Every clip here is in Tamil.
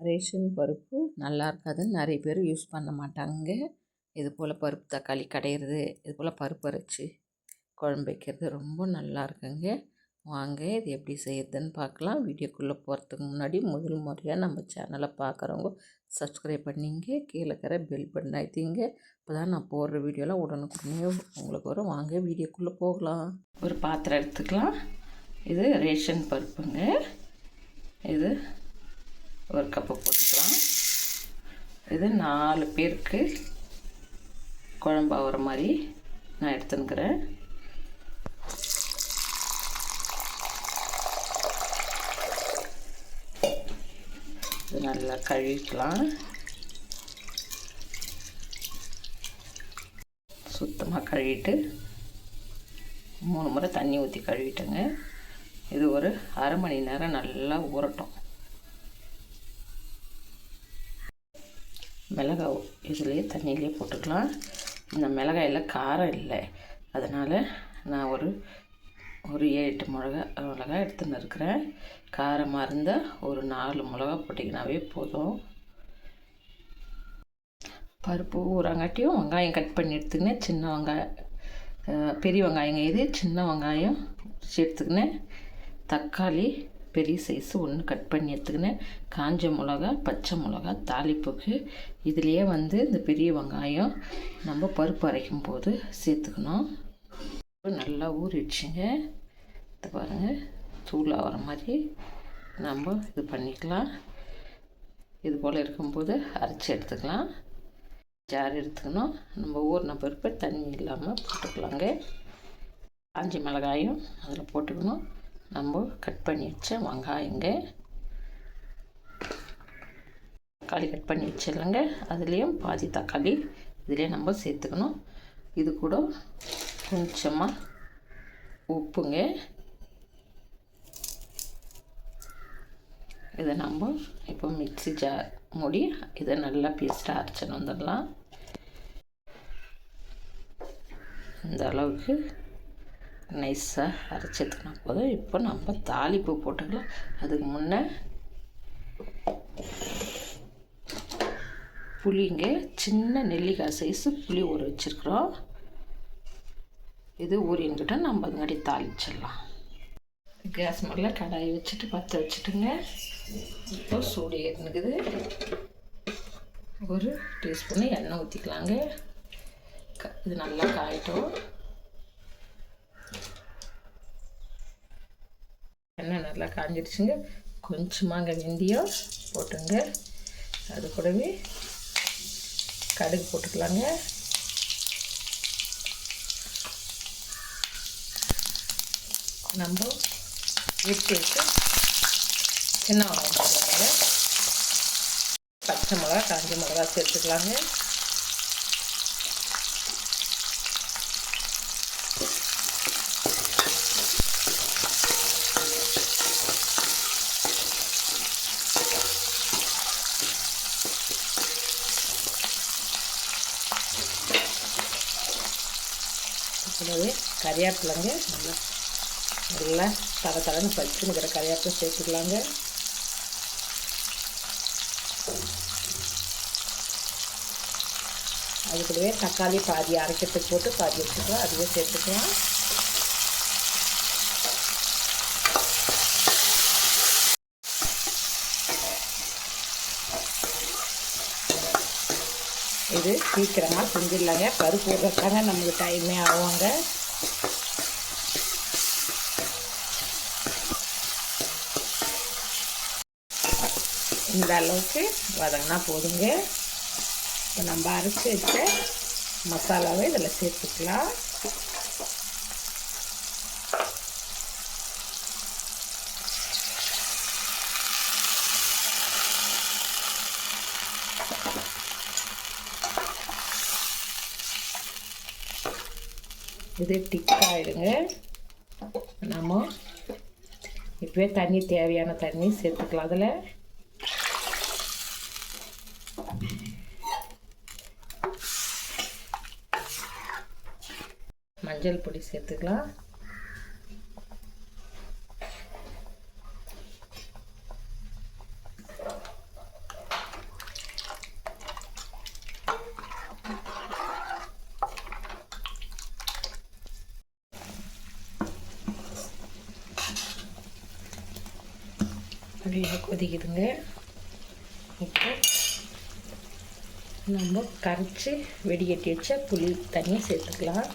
ரேஷன் பருப்பு நல்லா இருக்காதுன்னு நிறைய பேர் யூஸ் பண்ண மாட்டாங்க. இது போல் பருப்பு தக்காளி கடையிறது இது போல் பருப்பு அரைச்சி குழம்பு வைக்கிறது ரொம்ப நல்லா இருக்குங்க. வாங்க இது எப்படி செய்யறதுன்னு பார்க்கலாம். வீடியோக்குள்ளே போகிறதுக்கு முன்னாடி முதல் முறையாக நம்ம சேனலை பார்க்குறவங்க சப்ஸ்கிரைப் பண்ணிங்க. கீழே இருக்கிற பெல் பட்டன் ஆகிட்டீங்க இப்போ தான் நான் போடுற வீடியோலாம் உடனுக்குடனே உங்களுக்கு வரும். வாங்க வீடியோக்குள்ளே போகலாம். ஒரு பாத்திரம் எடுத்துக்கலாம். இது ரேஷன் பருப்புங்க. இது ஒரு கப்பு போட்டுக்கலாம். இது நாலு பேருக்கு குழம்பு ஆகிற மாதிரி நான் எடுத்துன்னுக்கிறேன். இது நல்லா கழுவிக்கலாம். சுத்தமாக கழுவிட்டு மூணு முறை தண்ணி ஊற்றி கழுவிட்டேங்க. இது ஒரு அரை மணி நேரம் நல்லா ஊறட்டும். மிளகாய் இதுலேயே தண்ணியிலே போட்டுக்கலாம். இந்த மிளகாயில் காரம் இல்லை. அதனால் நான் ஒரு ஒரு ஏழு எட்டு மிளகா மிளகா எடுத்துன்னு இருக்கிறேன். காரமாக இருந்தால் ஒரு நாலு மிளகா போட்டிங்கனாவே போதும். பருப்பு ஊறாங்காட்டியும் வெங்காயம் கட் பண்ணி எடுத்துக்கினேன் சின்ன வெங்காயம் பெரிய வெங்காயங்க இது சின்ன வெங்காயம் எடுத்துக்கினேன் தக்காளி பெரிய சைஸு ஒன்று கட் பண்ணி எடுத்துக்கினேன் காஞ்ச மிளகா பச்சை மிளகா தாளிப்புக்கு இதுலேயே வந்து இந்த பெரிய வெங்காயம் நம்ம பருப்பு அரைக்கும் போது சேர்த்துக்கணும். நல்லா ஊறிடுச்சுங்க இது பாருங்கள் தூள் ஆகிற மாதிரி நம்ம இது பண்ணிக்கலாம். இது போல் இருக்கும்போது அரைச்சி எடுத்துக்கலாம். ஜார் எடுத்துக்கணும். நம்ம ஊறின பருப்பை தண்ணி இல்லாமல் போட்டுக்கலாங்க. காஞ்சி மிளகாயும் அதில் போட்டுக்கணும். நம்ம கட் பண்ணி வச்ச வெங்காயங்க. தக்காளி கட் பண்ணி வச்சிடலங்க. அதுலேயும் பாதி தக்காளி இதிலே நம்ம சேர்த்துக்கணும். இது கூட கொஞ்சமாக உப்புங்க. இதை நம்ம இப்போ மிக்ஸி ஜார் மூடி இதை நல்லா பேஸ்ட்டாக அரைச்சின்னு வந்துடலாம் இந்த அளவுக்கு நைஸாக அரைச்சி போதும். இப்போ நம்ம தாளிப்பு போட்டுக்கலாம். அதுக்கு முன்னே புளிங்க சின்ன நெல்லிக்காய் சைஸு புளி ஊற வச்சுருக்குறோம். இது ஊறின்கிட்ட நம்ம அதுங்காட்டி தாளிச்சிடலாம். கேஸ் மேலே கடாயை வச்சுட்டு பற்ற வச்சுட்டுங்க. இப்போ சூடு ஏறினுக்குது ஒரு டீஸ்பூன் எண்ணெய் ஊற்றிக்கலாங்க இது நல்லா காயட்டும் எண்ணெய் நல்லா காஞ்சிடுச்சுங்க. கொஞ்சமாங்க வெந்தயம் போட்டுங்க. அது கூடவே கடுகு போட்டுக்கலாங்க. நம்ம எடுத்து வச்சு சின்ன வெங்காயம் பச்சை மிளகா காஞ்ச மிளகா சேர்த்துக்கலாங்க. கூடவே கறியாப்பிலங்க நல்லா நல்லா தர தரன்னு பச்சுன்னுக்கிற கறியாப்பில் சேர்த்துக்கலாங்க. அது கூடவே தக்காளி பாதி அரைக்கிறதுக்கு போட்டு பாதி வச்சுக்கலாம் அதுவே சேர்த்துக்கலாம். இது சீக்கிரமாக செஞ்சிடலாங்க. பருப்பு விடுறதுக்காக நமக்கு டைமே ஆகுங்க. இந்த அளவுக்கு வதங்கினா போதுங்க. இப்போ நம்ம அரைச்சி வச்ச மசாலாவை இதில் சேர்த்துக்கலாம். இது டிக் நம்ம இப்போவே தண்ணி தேவையான தண்ணி சேர்த்துக்கலாம் அதில். மஞ்சள் பொடி சேர்த்துக்கலாம். நல்லா கொதிக்குதுங்க. இப்போ நம்ம கரைச்சி வெடிகட்டி வச்ச புளி தண்ணியை சேர்த்துக்கலாம்.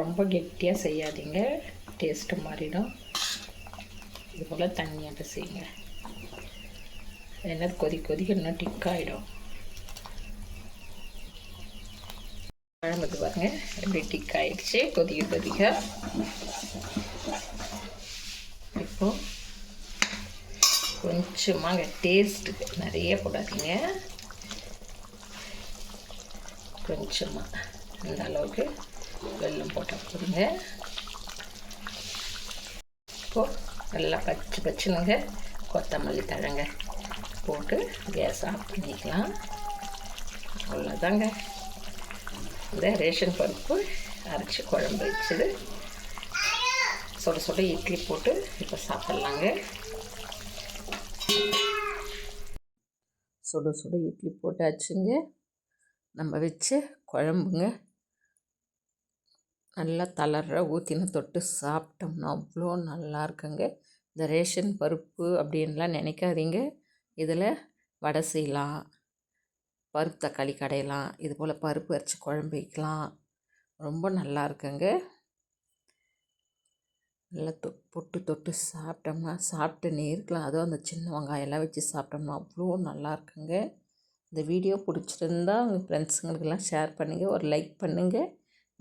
ரொம்ப கெட்டியாக செய்யாதீங்க. டேஸ்ட்டு மாறிடும். இது போல் தண்ணியாக செய்யுங்க. என்ன கொதி கொதிக்க இன்னும் டிக்காயிடும் குழம்புக்கு பாருங்க எப்படி டிக் ஆயிடுச்சு. கொதிக்க கொதிக்க இப்போ கொஞ்சமாக டேஸ்ட்டுக்கு நிறைய போடாதீங்க. கொஞ்சமாக இந்த அளவுக்கு வெல்லம் போட்டால் போதுங்க. இப்போது நல்லா பச்சை பச்சுனுங்க கொத்தமல்லி தழங்க போட்டு கேஸ் ஆஃப் பண்ணிக்கலாம். அவ்வளோதாங்க. இந்த ரேஷன் பருப்பு அரைச்சி குழம்பு வச்சுது. சுட சுட இட்லி போட்டு இப்போ சாப்பிட்லாங்க. சுட சுட இட்லி போட்டாச்சுங்க. நம்ம வச்சு குழம்புங்க. நல்லா தளர்ற ஊற்றின தொட்டு சாப்பிட்டோம்னா அவ்வளோ நல்லா இருக்குங்க. இந்த ரேஷன் பருப்பு அப்படின்லாம் நினைக்காதீங்க. இதில் வடை செய்யலாம் பருப்பு தக்காளி கடையலாம் இது போல் பருப்பு அரைச்சி குழம்பு வைக்கலாம். ரொம்ப நல்லா இருக்குங்க. நல்லா தொ பொட்டு தொட்டு சாப்பிட்டோம்னா சாப்பிட்டுன்னே இருக்கலாம் அதுவும் அந்த சின்ன வெங்காயம்லாம் வச்சு சாப்பிட்டோம்னா அவ்வளோ நல்லா இருக்குங்க. இந்த வீடியோ பிடிச்சிருந்தா உங்கள் ஃப்ரெண்ட்ஸுங்களுக்கெல்லாம் ஷேர் பண்ணுங்கள் ஒரு லைக் பண்ணுங்கள்